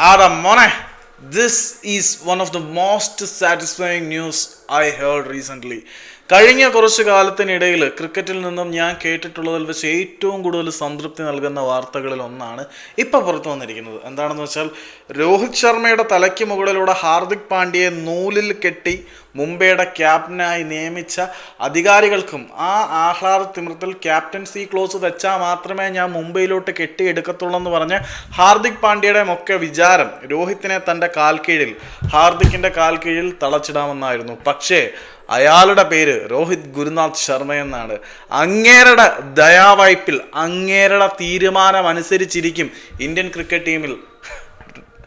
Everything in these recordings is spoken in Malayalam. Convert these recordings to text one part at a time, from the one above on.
Aramone, this is one of the most satisfying news I heard recently. കഴിഞ്ഞ കുറച്ച് കാലത്തിനിടയിൽ ക്രിക്കറ്റിൽ നിന്നും ഞാൻ കേട്ടിട്ടുള്ളതിൽ വെച്ച് ഏറ്റവും കൂടുതൽ സംതൃപ്തി നൽകുന്ന വാർത്തകളിൽ ഒന്നാണ് ഇപ്പോൾ പുറത്തു വന്നിരിക്കുന്നത്. എന്താണെന്ന് വെച്ചാൽ രോഹിത് ശർമ്മയുടെ തലയ്ക്ക് മുകളിലൂടെ ഹാർദിക് പാണ്ഡ്യയെ നൂലിൽ കെട്ടി മുംബൈയുടെ ക്യാപ്റ്റനായി നിയമിച്ച അധികാരികൾക്കും ആ ആഹ്ലാദ തിമിർത്തിൽ ക്യാപ്റ്റൻസി ക്ലോസ് വെച്ചാൽ മാത്രമേ ഞാൻ മുംബൈയിലോട്ട് കെട്ടിയെടുക്കത്തുള്ളൂ എന്ന് പറഞ്ഞ് ഹാർദിക് പാണ്ഡ്യയുടെ ഒക്കെ വിചാരം രോഹിത്തിനെ തന്റെ കാൽ കീഴിൽ ഹാർദിക്കിന്റെ കാൽ കീഴിൽ തളച്ചിടാമെന്നായിരുന്നു. പക്ഷേ അയാളുടെ പേര് രോഹിത് ഗുരുനാഥ് ശർമ്മ എന്നാണ്. അങ്ങേരുടെ ദയാവായ്പിൽ അങ്ങേരുടെ തീരുമാനം അനുസരിച്ചിരിക്കും ഇന്ത്യൻ ക്രിക്കറ്റ് ടീമിൽ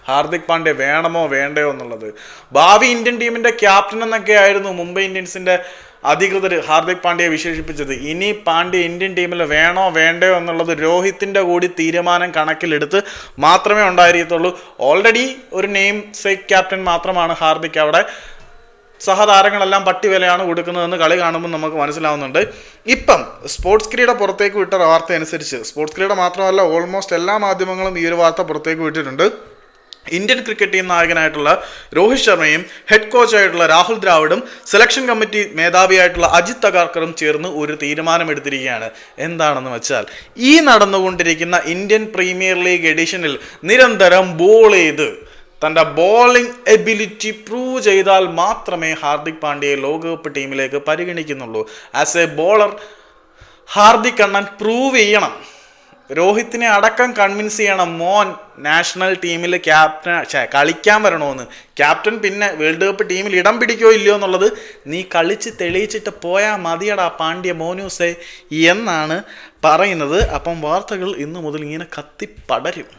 ഹാർദിക് പാണ്ഡ്യ വേണമോ വേണ്ടയോ എന്നുള്ളത്. ഭാവി ഇന്ത്യൻ ടീമിന്റെ ക്യാപ്റ്റൻ എന്നൊക്കെ ആയിരുന്നു മുംബൈ ഇന്ത്യൻസിന്റെ അധികൃതർ ഹാർദിക് പാണ്ഡ്യയെ വിശേഷിപ്പിച്ചത്. ഇനി പാണ്ഡ്യ ഇന്ത്യൻ ടീമിൽ വേണോ വേണ്ടയോ എന്നുള്ളത് രോഹിത്തിന്റെ കൂടി തീരുമാനം കണക്കിലെടുത്ത് മാത്രമേ ഉണ്ടായിരിക്കത്തുള്ളൂ. ഓൾറെഡി ഒരു നെയിം സേക്ക് ക്യാപ്റ്റൻ മാത്രമാണ് ഹാർദിക് അവിടെ. സഹതാരങ്ങളെല്ലാം പട്ടി വിലയാണ് കൊടുക്കുന്നതെന്ന് കളി കാണുമ്പോൾ നമുക്ക് മനസ്സിലാവുന്നുണ്ട്. ഇപ്പം സ്പോർട്സ് ക്രീഡ പുറത്തേക്ക് വിട്ട വാർത്ത അനുസരിച്ച് സ്പോർട്സ് ക്രീഡ മാത്രമല്ല ഓൾമോസ്റ്റ് എല്ലാ മാധ്യമങ്ങളും ഈ ഒരു വാർത്ത പുറത്തേക്ക് വിട്ടിട്ടുണ്ട്. ഇന്ത്യൻ ക്രിക്കറ്റ് ടീം നായകനായിട്ടുള്ള രോഹിത് ശർമ്മയും ഹെഡ് കോച്ചായിട്ടുള്ള രാഹുൽ ദ്രാവിഡും സെലക്ഷൻ കമ്മിറ്റി മേധാവിയായിട്ടുള്ള അജിത് തകാർക്കറും ചേർന്ന് ഒരു തീരുമാനമെടുത്തിരിക്കുകയാണ്. എന്താണെന്ന് വെച്ചാൽ ഈ നടന്നുകൊണ്ടിരിക്കുന്ന ഇന്ത്യൻ പ്രീമിയർ ലീഗ് എഡിഷനിൽ നിരന്തരം ബോൾ ചെയ്ത് തന്റെ ബോളിംഗ് എബിലിറ്റി പ്രൂവ് ചെയ്താൽ മാത്രമേ ഹാർദിക് പാണ്ഡ്യയെ ലോകകപ്പ് ടീമിലേക്ക് പരിഗണിക്കുന്നുള്ളൂ. ആസ് എ ബോളർ ഹാർദിക് കണ്ണൻ പ്രൂവ് ചെയ്യണം. രോഹിത്തിനെ അടക്കം കൺവിൻസ് ചെയ്യണം. മോൻ നാഷണൽ ടീമിൽ ക്യാപ്റ്റൻ കളിക്കാൻ വരണമെന്ന്. ക്യാപ്റ്റൻ പിന്നെ വേൾഡ് കപ്പ് ടീമിൽ ഇടം പിടിക്കോ ഇല്ലയോ എന്നുള്ളത് നീ കളിച്ച് തെളിയിച്ചിട്ട് പോയാൽ മതിയടാ പാണ്ഡ്യ മോനൂസേ എന്നാണ് പറയുന്നത്. അപ്പം വാർത്തകൾ ഇന്നു മുതൽ ഇങ്ങനെ കത്തിപ്പടരും.